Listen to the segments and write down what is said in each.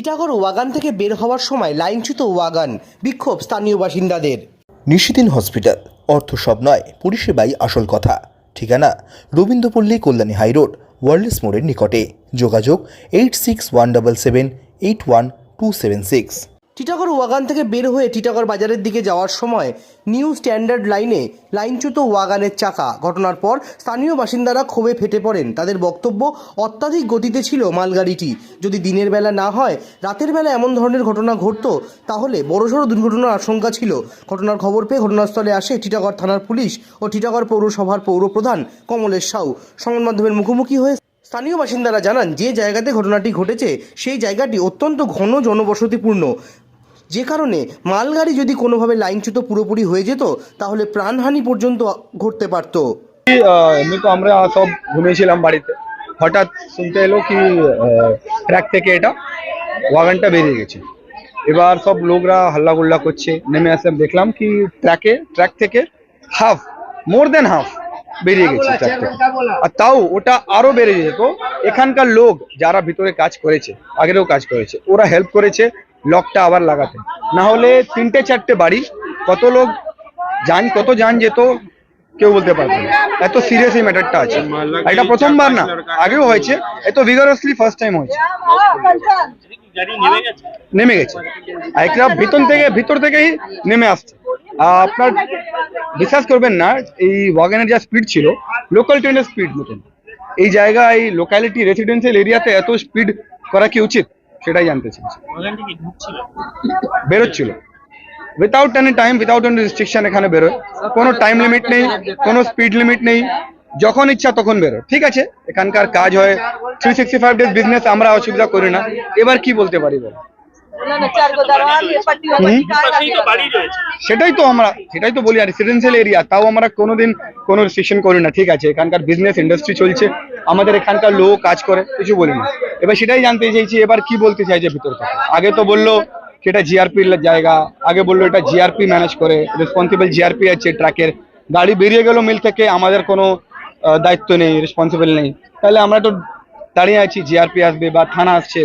Titagarh wagon থেকে বের হওয়ার সময় লাইনচ্যুত ওয়াগান, বিক্ষোভ স্থানীয় বাসিন্দাদের। নিশিদিন হসপিটাল, অর্থ সব নয়, পরিষেবাই আসল কথা। ঠিকানা, রবীন্দ্রপল্লী কল্যাণী হাইরোড ওয়ার্ল্ডস মোড়ের নিকটে। যোগাযোগ, eight six one double seven, eight one two seven six. Titagarh wagon থেকে বের হয়ে টিটাগড় বাজারের দিকে যাওয়ার সময় নিউ স্ট্যান্ডার্ড লাইনে লাইনচ্যুত ওয়াগানের চাকা। ঘটনার পর স্থানীয় বাসিন্দারা ক্ষোভে ফেটে পড়েন। তাদের বক্তব্য, অত্যাধিক গতিতে ছিল মালগাড়িটি। যদি দিনের বেলা না হয়, রাতের বেলা এমন ধরনের ঘটনা ঘটতো, তাহলে বড়সড় দুর্ঘটনার আশঙ্কা ছিল। ঘটনার খবর পেয়ে ঘটনাস্থলে আসে টিটাগড় থানার পুলিশ ও টিটাগড় পৌরসভার পৌরপ্রধান কমলেশ সাউ। সংবাদ মাধ্যমের মুখোমুখি হয়ে স্থানীয় বাসিন্দারা জানান, যে জায়গাতে ঘটনাটি ঘটেছে, সেই জায়গাটি অত্যন্ত ঘন জনবসতিপূর্ণ। যে কারণে মালগাড়ি যদি কোনোভাবে লাইনচ্যুত পুরোপুরি হয়ে যেত তাহলে প্রাণহানি পর্যন্ত ঘটতে পারত। আহ, এমনি তো আমরা সব ঘুমিয়েছিলাম বাড়িতে। হঠাৎ শুনতে এলো কি ট্র্যাক থেকে এটা ওয়াগানটা বেরিয়ে গেছে। এবার সব লোকরা হাল্লা গুল্লা করছে নেমে আসলাম দেখলাম কি ট্র্যাকে ট্র্যাক থেকে হাফ মোর দেন হাফ বেরিয়ে গেছে ট্র্যাক থেকে। আর তাও ওটা আরও বেড়ে যেত। এখানকার লোক যারা ভিতরে কাজ করেছে আগেরও কাজ করেছে ওরা হেল্প করেছে। লকটা আবার লাগাতে। না হলে তিনটে চারটে বাড়ি, কত লোক যান, কত যান যেত, কেউ বলতে পারবে না। এত সিরিয়াস এই ম্যাটারটা আছে। এটা প্রথমবার না, আগেও হয়েছে, এত ভিগারাসলি ফার্স্ট টাইম হয়েছে। নেমে গেছে। একটা ভিতর থেকে, ভিতর থেকেই নেমে আসছে। আপনার বিশ্বাস করবেন না, এই ওয়াগনের যা স্পিড ছিল লোকাল ট্রেনের স্পিড মতন। এই জায়গায় লোকালিটি রেসিডেন্সিয়াল এরিয়াতে এত স্পিড করা কি উচিত? সেটাই জানতে চাইছি। বেরোচ্ছিল। Without any time without any restriction এখানে বেরোয় কোনো টাইম লিমিট নেই কোনো স্পিড লিমিট নেই। যখন ইচ্ছা তখন বেরোয় ঠিক আছে? এখানকার কাজ হয়। Three sixty five days business আমরা অসুবিধা করি না। এবার কি বলতে পারি বলো? সেটাই তো আমরা সেটাই তো বলি আর রেসিডেন্সিয়াল এরিয়া তাও আমরা কোনোদিন কোনো রেস্ট্রিকশন করি না ঠিক আছে এখানকার বিজনেস ইন্ডাস্ট্রি চলছে আমাদের এখানকার লোক কাজ করে কিছু বলি না। এবার সেটাই জানতে চাইছি এবার কি বলতে চাইছে ভিতর থেকে? আগে তো বলল সেটা জিআরপির জায়গা আগে বলল এটা জিআরপি ম্যানেজ করে রেসপন্সিবল জিআরপি আছে ট্রাকের গাড়ি বেরিয়ে গেল মিল থেকে আমাদের কোনো দায়িত্ব নেই রেসপন্সিবল নেই। তাহলে আমরা তো দাঁড়িয়ে আছি জিআরপি আসবে বা থানা আসছে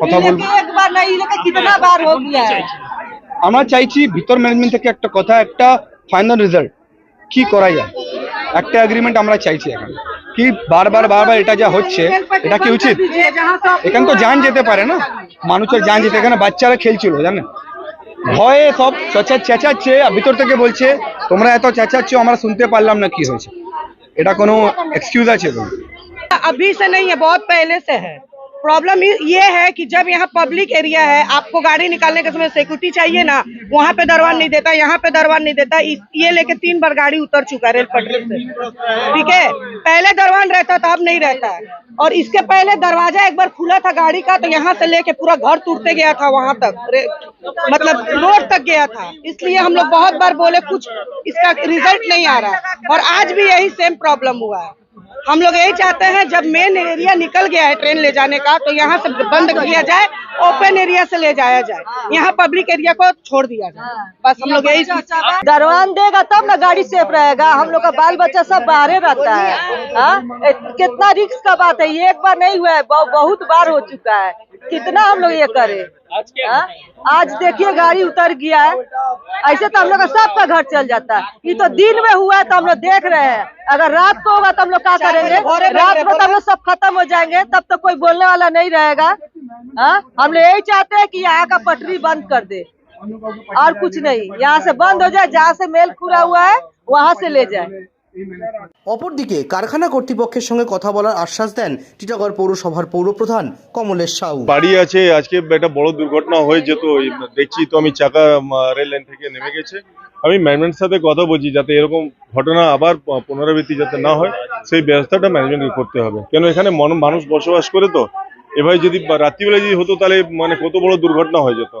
কথা বলব। एक बार नहीं लेकिन कितना बार हो गया है আমরা চাইছি ভিতর ম্যানেজমেন্ট থেকে একটা কথা একটা ফাইনাল রেজাল্ট কি করা যায় একটা এগ্রিমেন্ট আমরা চাইছি এখন কি বারবার বারবার এটা যা হচ্ছে এটা কি উচিত এখানে তো যান যেতে পারে না মানুষের যান যেতে এখানে বাচ্চারা খেলছিল জানেন ভয়ে সব চেঁচা চেঁচাচ্ছে আর ভিতর থেকে বলছে তোমরা এত চেঁচাচ্ছ আমরা শুনতে পারলাম না কি হয়েছে এটা কোনো এক্সকিউজ আছে তো अभी से नहीं है बहुत पहले से है प्रॉब्लम ये है कि जब यहाँ पब्लिक एरिया है, आपको गाड़ी निकालने के समय सिक्योरिटी चाहिए ना, वहाँ पे दरवान नहीं देता, यहाँ पे दरवान नहीं देता ये लेके तीन बार गाड़ी उतर चुका है रेल पटरी से। ठीक है? पहले दरवान रहता था, अब नहीं रहता है। और इसके पहले दरवाज़ा एक बार खुला था गाड़ी का तो यहाँ से लेके पूरा घर टूटते गया था वहाँ तक। मतलब रोड तक गया था। इसलिए हम लोग बहुत बार बोले, कुछ इसका रिज़ल्ट नहीं आ रहा। और आज भी यही सेम प्रॉब्लम हुआ है। हम लोग यही चाहते हैं जब मेन एरिया निकल गया है ट्रेन ले जाने का तो यहाँ से बंद किया जाए ओपन एरिया से ले जाया जाए। यहाँ पब्लिक एरिया को छोड़ दिया जाए। बस हम लोग यही दरवान देगा तब ना गाड़ी सेफ़ रहेगा। हम लोग का बाल बच्चा सब बाहर रहता है। हाँ? ए, कितना रिक्स का बात है? ये एक बार नहीं हुआ है बहुत बार हो चुका है। कितना हम लोग ये करे? हाँ? आज देखिए गाड़ी उतर गया है। ऐसे तो हम लोग का सबका घर चल जाता है। ये तो दिन में हुआ है तो हम लोग देख रहे हैं। अगर रात को होगा तो हम लोग क्या करेंगे रात में तब लोग सब खत्म हो जाएँगे तब तो कोई बोलने वाला नहीं रहेगा। हाँ? हम लोग यही चाहते हैं कि यहाँ का पटरी बंद कर दे। और कुछ नहीं यहाँ से बंद हो जाए जहाँ से मेल खुला हुआ है वहाँ से ले जाए। অপরদিকে, কারখানা কর্তৃপক্ষের সঙ্গে কথা বলার আশ্বাস দেন টিটাগড় পৌরসভার পৌরপ্রধান কমলেশ সাউ। বাড়ি আছে, আজকে একটা বড় দুর্ঘটনা হয়ে যেত দেখছি তো আমি চাকা রেল লাইন থেকে নেমে গেছে। আমি ম্যানেজমেন্টের সাথে কথা বলছি যাতে এরকম ঘটনা আবার পুনরাবৃত্তি যাতে না হয়, সেই ব্যবস্থাটা ম্যানেজমেন্টকে করতে হবে। কেন এখানে মন- মানুষ বসবাস করে তো? এভাবে যদি রাত্রিবেলা যদি হতো তাহলে মানে কত বড় দুর্ঘটনা হয়ে যেত।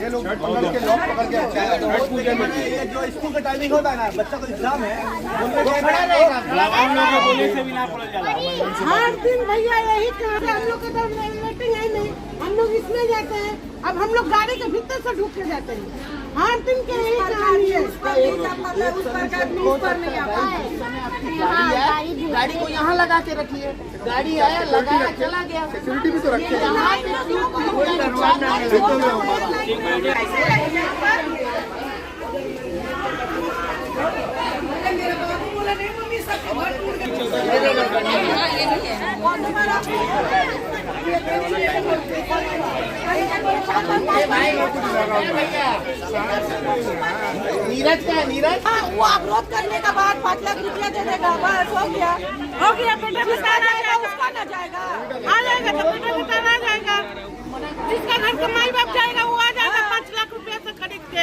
ये लोग तो पकड़ के पकड़ के पूजा में जो स्कूल का टाइमिंग होता है ना बच्चा को एग्ज़ाम है उनमें खड़ा रहेगा। हम लोग से हर दिन भैया यही काम हम लोग का वेटिंग है नहीं। हम लोग इसमें जाते हैं। अब हम लोग गाड़ी के भीतर से ढूक के जाते हैं। हर दिन के यही कहानी है। गाड़ी को यहाँ लगा के रखिए। गाड़ी आया लगा चला गया। सिक्योरिटी भी तो रखे। नीरज का नीरज? हाँ, वो अवरोध करने के बाद पाँच लाख रुपया दे देगा। बस हो गया। हो गया बेटा बेटा आ जाएगा उसका ना जाएगा। आ जाएगा तो बेटा बेटा आ जाएगा। जिसका घर का माई बाप जाएगा वो आ जाएगा पाँच लाख रुपया से खरीद के।